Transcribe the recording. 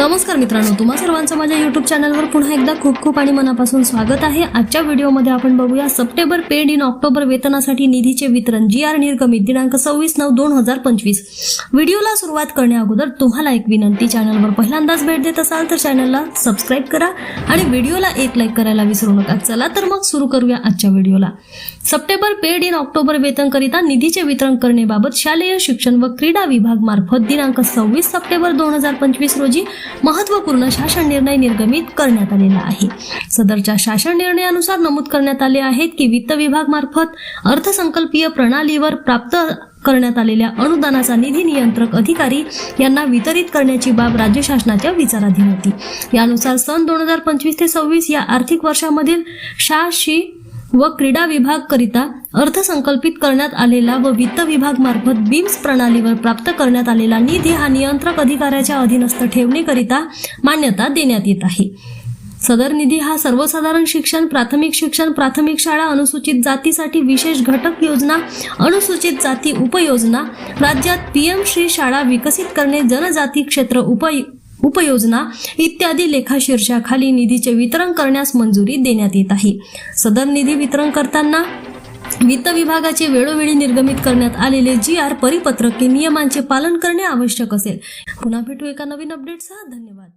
नमस्कार मित्रांनो तुम्हा सर्वांचं माझ्या युट्यूब चॅनलवर पुन्हा एकदा खूप खूप आणि मनापासून स्वागत आहे. आजच्या व्हिडिओमध्ये आपण बघूया सप्टेंबर पेड इन ऑक्टोबर वेतनासाठी निधीचे वितरण जी आर निर्गमित दिनांक सव्वीस नऊ दोन हजार पंचवीस. व्हिडिओला सुरुवात करण्या अगोदर तुम्हाला एक विनंती चॅनलवर पहिल्यांदाच भेट देत असाल तर चॅनलला सबस्क्राईब करा आणि व्हिडिओला एक लाईक करायला विसरू नका. चला तर मग सुरू करूया आजच्या व्हिडिओला. सप्टेंबर पेड इन ऑक्टोबर वेतनकरिता निधीचे वितरण करण्याबाबत शालेय शिक्षण व क्रीडा विभाग मार्फत दिनांक सव्वीस सप्टेंबर दोन हजार पंचवीस रोजी महत्त्वपूर्ण शासन निर्णय निर्गमित करण्यात आलेला आहे. सदरच्या शासन निर्णयानुसार नमूद करण्यात आले आहेत की वित्त विभाग मार्फत अर्थसंकल्पीय प्रणालीवर प्राप्त करण्यात आलेल्या अनुदानाचा निधी नियंत्रक अधिकारी यांना वितरित करण्याची बाब राज्य शासनाच्या विचाराधीन होती. यानुसार सन दोन हजार पंचवीस ते सव्वीस या आर्थिक वर्षामधील शाशी व क्रीडा विभाग करिता अर्थसंकल्पित करण्यात आलेला व वित्त विभाग मार्फत बीम्स प्रणालीवर प्राप्त करण्यात आलेला निधी हा नियंत्रक अधिकाऱ्याच्या अधीनस्थ ठेवणीकरिता मान्यता देण्यात येत आहे. सदर निधी हा सर्वसाधारण शिक्षण प्राथमिक शिक्षण प्राथमिक शाळा अनुसूचित जातीसाठी विशेष घटक योजना अनुसूचित जाती उपयोजना राज्यात पीएम श्री शाळा विकसित करणे जनजाती क्षेत्र उपय उपयोजना इत्यादी लेखाशीर्षाखाली निधीचे वितरण करण्यास मंजुरी देण्यात येत आहे. सदर निधी वितरण करताना वित्त विभागाचे वेळोवेळी निर्गमित करण्यात आलेले जी आर परिपत्रके नियमांचे पालन करणे आवश्यक असेल. पुन्हा भेटू एका नवीन अपडेटसह धन्यवाद.